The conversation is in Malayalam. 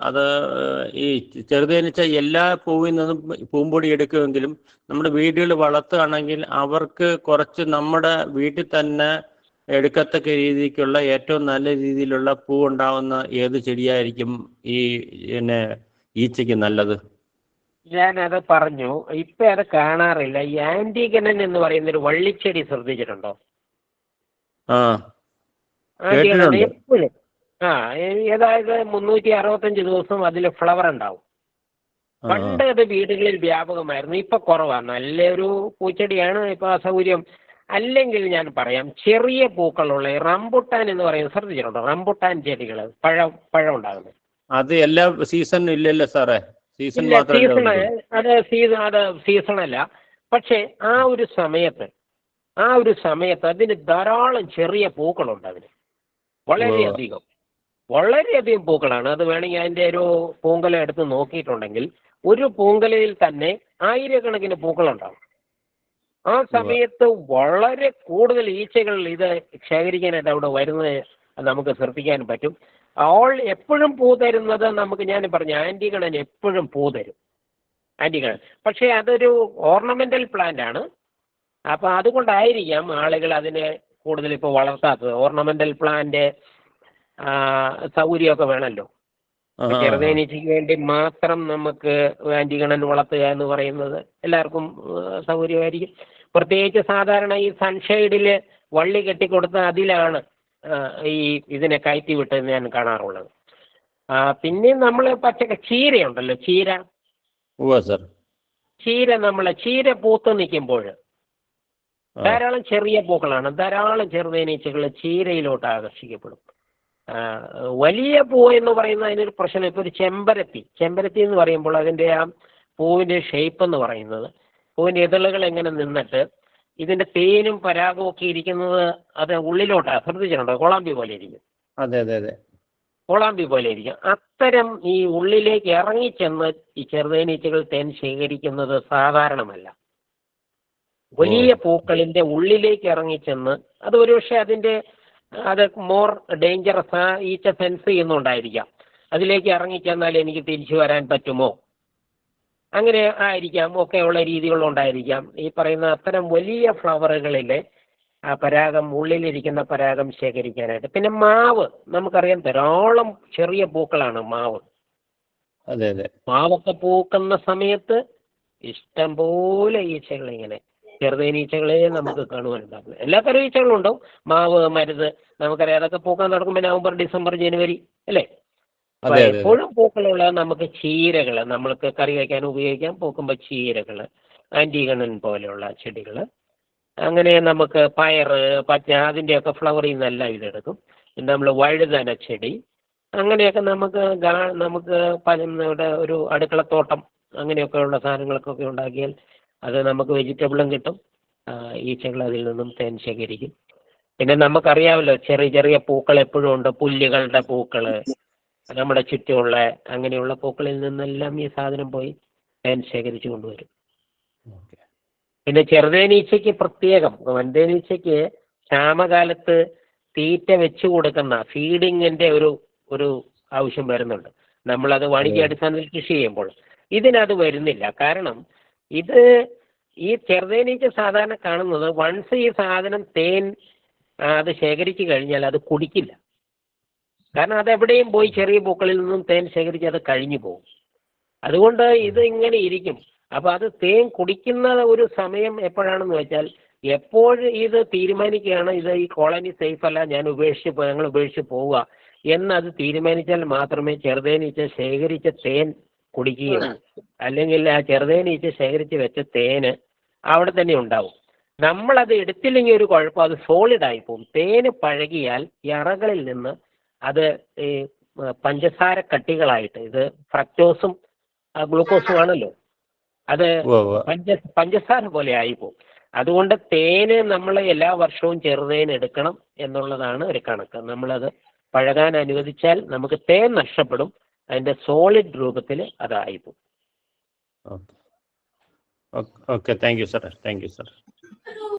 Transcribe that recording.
അത് ഈ ചെറുതേനീച്ച എല്ലാ പൂവിൽ നിന്നും പൂമ്പൊടി എടുക്കുമെങ്കിലും നമ്മുടെ വീടുകളിൽ വളർത്തുകയാണെങ്കിൽ അവർക്ക് കുറച്ച് നമ്മുടെ വീട്ടിൽ തന്നെ എടുക്കത്തക്ക രീതിക്കുള്ള ഏറ്റവും നല്ല രീതിയിലുള്ള പൂ ഉണ്ടാവുന്ന ഏത് ചെടിയായിരിക്കും ഈ പിന്നെ ഈച്ചയ്ക്ക് നല്ലത്? ഞാനത് പറഞ്ഞു. ഇപ്പം അത് കാണാറില്ല. ഈ ആന്റിഗനൻ എന്ന് പറയുന്ന ഒരു വള്ളിച്ചെടി ശ്രദ്ധിച്ചിട്ടുണ്ടോ? ആ. എപ്പോഴും ആ ഏതായത് മുന്നൂറ്റി അറുപത്തഞ്ച് ദിവസം അതിൽ ഫ്ലവർ ഉണ്ടാവും. പണ്ട് അത് വീടുകളിൽ വ്യാപകമായിരുന്നു. ഇപ്പൊ കുറവാണ് നല്ലൊരു പൂച്ചെടിയാണ് ഇപ്പൊ അസൗകര്യം. അല്ലെങ്കിൽ ഞാൻ പറയാം ചെറിയ പൂക്കളുള്ള റംബുട്ടാൻ എന്ന് പറയുന്നത് ശ്രദ്ധിച്ചിട്ടുണ്ടോ? റംബുട്ടാൻ ചെടികൾ പഴം പഴം ഉണ്ടാകുന്നത്. അത് എല്ലാ സീസണിലും ഇല്ലല്ലോ സാറേ. Season season. അത് സീസൺ അത് സീസണല്ല പക്ഷേ ആ ഒരു സമയത്ത് ആ ഒരു സമയത്ത് അതിന് ധാരാളം ചെറിയ പൂക്കളുണ്ട് അതിന്. വളരെയധികം. വളരെയധികം പൂക്കളാണ്. അത് വേണമെങ്കിൽ അതിന്റെ ഒരു പൂങ്കല എടുത്ത് നോക്കിയിട്ടുണ്ടെങ്കിൽ ഒരു പൂങ്കലയിൽ തന്നെ ആയിരക്കണക്കിന് പൂക്കളുണ്ടാവും. ആ സമയത്ത് വളരെ കൂടുതൽ ഈച്ചകൾ ഇത് ശേഖരിക്കാനായിട്ട് അവിടെ വരുന്നത് നമുക്ക് ശ്രദ്ധിക്കാൻ പറ്റും. അവൾ എപ്പോഴും പൂ തരുന്നത് നമുക്ക് ഞാൻ പറഞ്ഞു ആന്റിഗണൻ എപ്പോഴും പൂ തരും. ആന്റിഗണൻ പക്ഷേ അതൊരു ഓർണമെന്റൽ പ്ലാന്റ് ആണ്. അപ്പോൾ അതുകൊണ്ടായിരിക്കാം ആളുകൾ അതിനെ കൂടുതൽ ഇപ്പോൾ വളർത്താത്തത്. ഓർണമെന്റൽ പ്ലാന്റ് സൗകര്യമൊക്കെ വേണമല്ലോ. ചെറുതേനീച്ചയ്ക്ക് വേണ്ടി മാത്രം നമുക്ക് ആന്റിഗണൻ വളർത്തുക എന്ന് പറയുന്നത് എല്ലാവർക്കും സൗകര്യമായിരിക്കും. പ്രത്യേകിച്ച് സാധാരണ ഈ സൺഷെയ്ഡിൽ വള്ളി കെട്ടിക്കൊടുത്ത അതിലാണ് ഈ ഇതിനെ കയറ്റി വിട്ട് ഞാൻ കാണാറുള്ളത്. ആ, പിന്നെ നമ്മൾ പച്ചക്ക ചീരയുണ്ടല്ലോ ചീര. സാർ. ചീര നമ്മളെ ചീര പൂത്ത് നിൽക്കുമ്പോൾ ധാരാളം ചെറിയ പൂക്കളാണ്. ധാരാളം ചെറുതേനീച്ചകൾ ചീരയിലോട്ട് ആകർഷിക്കപ്പെടും. വലിയ പൂ എന്ന് പറയുന്ന അതിനൊരു പ്രശ്നം ഇപ്പോൾ ഒരു ചെമ്പരത്തി. ചെമ്പരത്തി എന്ന് പറയുമ്പോൾ അതിന്റെ ആ പൂവിന്റെ ഷേപ്പ് എന്ന് പറയുന്നത്. പൂവിന്റെ ഇതളുകൾ എങ്ങനെ നിന്നിട്ട് ഇതിന്റെ തേനും പരാഗവും ഒക്കെ ഇരിക്കുന്നത് അത് ഉള്ളിലോട്ടാണ് ശ്രദ്ധിച്ചിട്ടുണ്ടോ? കോളാമ്പി പോലെ ഇരിക്കും. അതെ അതെ അതെ. കോളാമ്പി പോലെ ഇരിക്കും. അത്തരം ഈ ഉള്ളിലേക്ക് ഇറങ്ങിച്ചെന്ന് ഈ ചെറുതേനീച്ചകൾ തേൻ ശേഖരിക്കുന്നത് സാധാരണമല്ല. വലിയ പൂക്കളിന്റെ ഉള്ളിലേക്ക് ഇറങ്ങിച്ചെന്ന് അത് ഒരുപക്ഷെ അതിന്റെ അത് മോർ ഡേഞ്ചറസ് ആ ഈച്ച സെൻസ് ചെയ്യുന്നുണ്ടായിരിക്കാം. അതിലേക്ക് ഇറങ്ങിച്ചെന്നാൽ എനിക്ക് തിരിച്ചു വരാൻ പറ്റുമോ? അങ്ങനെ ആയിരിക്കാം. ഒക്കെയുള്ള രീതികളുണ്ടായിരിക്കാം. ഈ പറയുന്ന അത്തരം വലിയ ഫ്ലവറുകളിലെ ആ പരാഗം ഉള്ളിലിരിക്കുന്ന പരാഗം ശേഖരിക്കാനായിട്ട്. പിന്നെ മാവ് നമുക്കറിയാം ധാരാളം ചെറിയ പൂക്കളാണ് മാവ്. അതെ അതെ. മാവൊക്കെ പൂക്കുന്ന സമയത്ത് ഇഷ്ടം പോലെ ഈച്ചകൾ ഇങ്ങനെ ചെറുതേനീച്ചകളെ നമുക്ക് കാണുവാനുണ്ടാകും എല്ലാ ഈച്ചകളും ഉണ്ടാവും. മാവ് മരുത് നമുക്കറിയാം. അതൊക്കെ പൂക്കാൻ നടക്കുമ്പോൾ നവംബർ ഡിസംബർ ജനുവരി അല്ലേ? എപ്പോഴും പൂക്കളുള്ള നമുക്ക് ചീരകൾ നമ്മൾക്ക് കറി വയ്ക്കാൻ ഉപയോഗിക്കാം. പൂക്കുമ്പോൾ ചീരകൾ ആന്റിഗണൻ പോലെയുള്ള ചെടികൾ അങ്ങനെ നമുക്ക് പയറ് പച്ച അതിന്റെയൊക്കെ ഫ്ലവറിൽ നിന്നെല്ലാം ഇതെടുക്കും. പിന്നെ നമ്മൾ വഴുതന ചെടി. അങ്ങനെയൊക്കെ നമുക്ക് നമുക്ക് പല ഇവിടെ ഒരു അടുക്കളത്തോട്ടം അങ്ങനെയൊക്കെയുള്ള സാധനങ്ങൾക്കൊക്കെ ഉണ്ടാക്കിയാൽ അത് നമുക്ക് വെജിറ്റബിളും കിട്ടും. ഈച്ചകൾ അതിൽ നിന്നും തേൻ ശേഖരിക്കും. പിന്നെ നമുക്കറിയാമല്ലോ ചെറിയ ചെറിയ പൂക്കൾ എപ്പോഴും ഉണ്ട്. പുല്ലുകളുടെ പൂക്കൾ നമ്മുടെ ചുറ്റുമുള്ള അങ്ങനെയുള്ള പൂക്കളിൽ നിന്നെല്ലാം ഈ സാധനം പോയി തേൻ ശേഖരിച്ചു കൊണ്ടുവരും. പിന്നെ ചെറുതേനീച്ചയ്ക്ക് പ്രത്യേകം വൻതേനീച്ചയ്ക്ക് ക്ഷാമകാലത്ത് തീറ്റ വെച്ചു കൊടുക്കുന്ന ഫീഡിങ്ങിന്റെ ഒരു ഒരു ആവശ്യം വരുന്നുണ്ട്. നമ്മളത് വാണിജ്യ അടിസ്ഥാനത്തിൽ കൃഷി ചെയ്യുമ്പോൾ ഇതിനത് വരുന്നില്ല. കാരണം ഇത് ഈ ചെറുതേനീച്ച സാധാരണ കാണുന്നത് വൺസ് ഈ സാധനം തേൻ അത് ശേഖരിച്ചു കഴിഞ്ഞാൽ അത് കുടിക്കില്ല. കാരണം അത് എവിടെയും പോയി ചെറിയ പൂക്കളിൽ നിന്നും തേൻ ശേഖരിച്ച് അത് കഴിഞ്ഞു പോകും. അതുകൊണ്ട് ഇത് ഇങ്ങനെ ഇരിക്കും. അപ്പൊ അത് തേൻ കുടിക്കുന്ന ഒരു സമയം എപ്പോഴാണെന്ന് വെച്ചാൽ എപ്പോഴും ഇത് തീരുമാനിക്കുകയാണ് ഇത് ഈ കോളനി സേഫ് അല്ല ഞാൻ ഉപേക്ഷിച്ച് ഞങ്ങൾ ഉപേക്ഷിച്ച് പോവുക. എന്നത് തീരുമാനിച്ചാൽ മാത്രമേ ചെറുതേനീച്ച ശേഖരിച്ച തേൻ കുടിക്കുകയുള്ളൂ അല്ലെങ്കിൽ ആ ചെറുതേനീച്ച ശേഖരിച്ച് വെച്ച തേന് അവിടെ തന്നെ ഉണ്ടാവും. നമ്മളത് എടുത്തില്ലെങ്കിൽ ഒരു കുഴപ്പം അത് സോളിഡ് ആയി പോകും തേന് പഴകിയാൽ ഈ അറകളിൽ നിന്ന് അത് ഈ പഞ്ചസാര കട്ടികളായിട്ട് ഇത് ഫ്രക്ടോസും ഗ്ലൂക്കോസും ആണല്ലോ. അത് പഞ്ച പഞ്ചസാര പോലെ ആയി പോകും അതുകൊണ്ട് തേന് നമ്മൾ എല്ലാ വർഷവും ചെറുതേൻ എടുക്കണം എന്നുള്ളതാണ് ഒരു കണക്ക്. നമ്മളത് പഴകാൻ അനുവദിച്ചാൽ നമുക്ക് തേൻ നഷ്ടപ്പെടും. അതിന്റെ സോളിഡ് രൂപത്തിൽ അതായിപ്പോവും okay okay thank you sir thank you sir